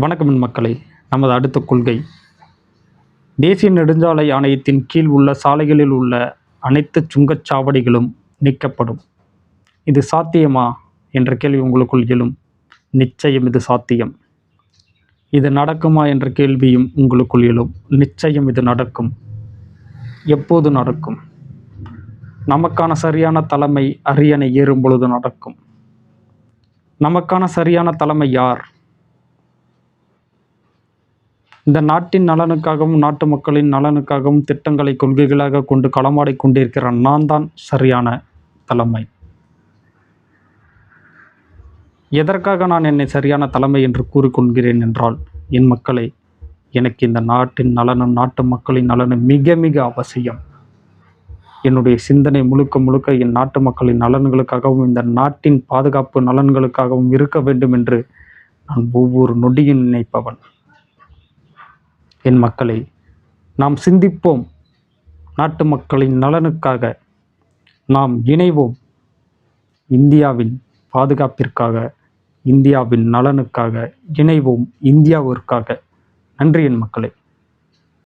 வணக்கமின் மக்களை. நமது அடுத்த கொள்கை. தேசிய நெடுஞ்சாலை ஆணையத்தின் கீழ் உள்ள சாலைகளில் உள்ள அனைத்து சுங்கச்சாவடிகளும் நீக்கப்படும். இது சாத்தியமா? என்ற கேள்வி உங்களுக்குள் எழும். நிச்சயம் இது சாத்தியம். இது நடக்குமா? என்ற கேள்வியும் உங்களுக்குள் எழும். நிச்சயம் இது நடக்கும். எப்போது நடக்கும்? நமக்கான சரியான தலைமை அரியணை ஏறும் பொழுது நடக்கும். நமக்கான சரியான தலைமை யார்? இந்த நாட்டின் நலனுக்காகவும் நாட்டு மக்களின் நலனுக்காகவும் திட்டங்களை கொள்கைகளாக கொண்டு களமாடி கொண்டிருக்கிற நான் தான் சரியான தலைமை. எதற்காக நான் என்னை சரியான தலைமை என்று கூறிக்கொள்கிறேன் என்றால் என் மக்களை எனக்கு இந்த நாட்டின் நலனும் நாட்டு மக்களின் நலனும் மிக மிக அவசியம். என்னுடைய சிந்தனை முழுக்க முழுக்க என் நாட்டு மக்களின் நலன்களுக்காகவும் இந்த நாட்டின் பாதுகாப்பு நலன்களுக்காகவும் இருக்க வேண்டும் என்று நான் ஒவ்வொரு நொடியும் நினைப்பவன். என் மக்களை நாம் சிந்திப்போம். நாட்டு மக்களின் நலனுக்காக நாம் இணைவோம். இந்தியாவின் பாதுகாப்பிற்காக இந்தியாவின் நலனுக்காக இணைவோம். இந்தியாவிற்காக. நன்றி என் மக்களே.